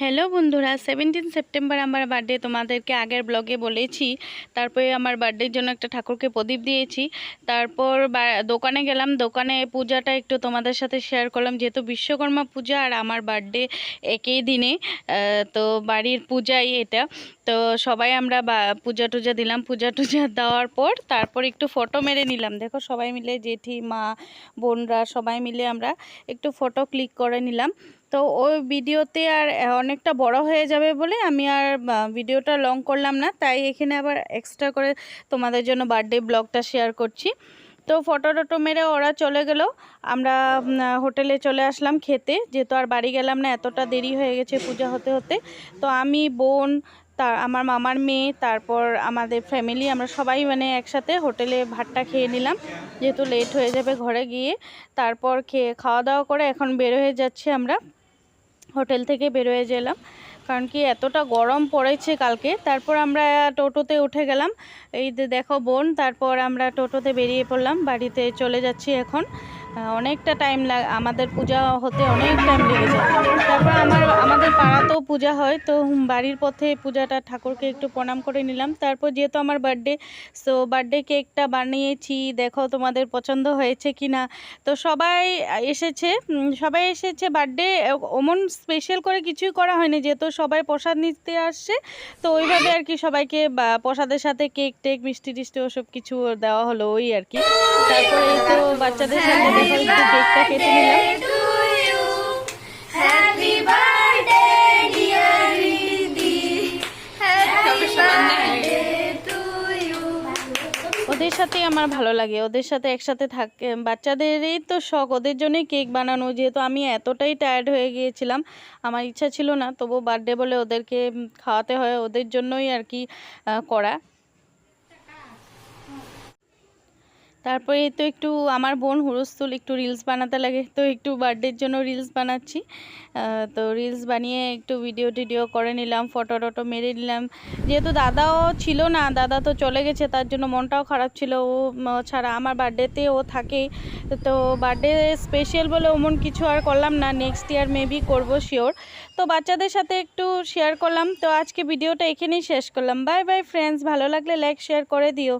Hello বন্ধুরা seventeen September আমার birthday তোমাদেরকে আগের ব্লগে বলেছি। তারপরে আমার বার্থডের জন্য একটা ঠাকুরকে প্রদীপ দিয়েছি। তারপর দোকানে গেলাম, দোকানে পূজাটা একটু তোমাদের সাথে শেয়ার করলাম। যেহেতু বিশ্বকর্মা পূজা আর আমার বার্থডে একই দিনে তো বাড়ির পূজাই এটা। তো সবাই আমরা পূজা টুজা দিলাম। পূজা টুজা দেওয়ার পর তারপর একটু ফটো মেরে নিলাম। দেখো সবাই মিলে জেঠি, মা, বোনরা সবাই মিলে আমরা একটু ফটো ক্লিক করে নিলাম। তো ওই ভিডিওতে আর অনেকটা বড় হয়ে যাবে বলে আমি আর ভিডিওটা লং করলাম না। তাই এখানে আবার এক্সট্রা করে তোমাদের জন্য বার্থডে ব্লগটা শেয়ার করছি। তো ফটো টটো মেরে ওরা চলে গেল। আমরা হোটেলে চলে আসলাম খেতে। যেহেতু আর বাড়ি গেলাম না, এতটা দেরি হয়ে গেছে পূজা হতে হতে। তো আমি, বোন তার আমার মামার মেয়ে, তারপর আমাদের ফ্যামিলি আমরা সবাই মানে একসাথে হোটেলে ভাতটা খেয়ে নিলাম। যেহেতু লেট হয়ে যাবে ঘরে গিয়ে। তারপর খেয়ে, খাওয়া দাওয়া করে এখন বের হয়ে যাচ্ছি আমরা। হোটেল থেকে বেরোয় গেলাম। কারণ কি এতটা গরম পড়েছে কালকে। তারপর আমরা টোটোতে উঠে গেলাম। এই দেখো বোন, তারপর আমরা টোটোতে বেরিয়ে পড়লাম। বাড়িতে চলে যাচ্ছি এখন। অনেকটা টাইম লাগ আমাদের পূজা হতে অনেক টাইম লেগে যায় পাড়াতেও পূজা হয়। তো বাড়ির পথে পূজাটা ঠাকুরকে একটু প্রণাম করে নিলাম। তারপর যেহেতু আমার বার্থডে সো বার্থডে কেকটা বানিয়েছি। দেখো তোমাদের পছন্দ হয়েছে কি না তো সবাই এসেছে সবাই এসেছে বার্থডে ওমন স্পেশাল করে কিছুই করা হয়নি। যেহেতু সবাই প্রসাদ নিতে আসছে, তো ওইভাবে আর কি সবাইকে প্রসাদের সাথে কেক টেক, মিষ্টি টিষ্টি ওসব কিছু দেওয়া হলো, ওই আর কি। তারপরে তো বাচ্চাদের সাথে কেকটা কেটে নিলাম। ওদের সাথেই আমার ভালো লাগে। ওদের সাথে একসাথে থাকে, বাচ্চাদেরই তো শখ। ওদের জন্যই কেক বানানো। যেহেতু আমি এতটাই টায়ার্ড হয়ে গিয়েছিলাম, আমার ইচ্ছা ছিল না তবু বার্থডে বলে ওদেরকে খাওয়াতে হয়। ওদের জন্যই আর কি করা। তারপরে তো একটু আমার বোন হুরুস্তুল একটু রিলস বানাতে লাগে, তো একটু বার্থডের জন্য রিলস বানাচ্ছি। তো রিলস বানিয়ে একটু ভিডিও টিডিও করে নিলাম ফটো টটো মেরে নিলাম। যেহেতু দাদাও ছিল না, দাদা তো চলে গেছে, তার জন্য মনটাও খারাপ ছিল। ও ছাড়া আমার বার্থডেতে ও থাকেই তো বার্থডে স্পেশাল বলে ওমন কিছু আর করলাম না নেক্সট ইয়ার মেবি করব শিওর তো বাচ্চাদের সাথে একটু শেয়ার করলাম, তো আজকে ভিডিওটা এখানেই শেষ করলাম। বাই বাই ফ্রেন্ডস ভালো লাগলে লাইক শেয়ার করে দিও।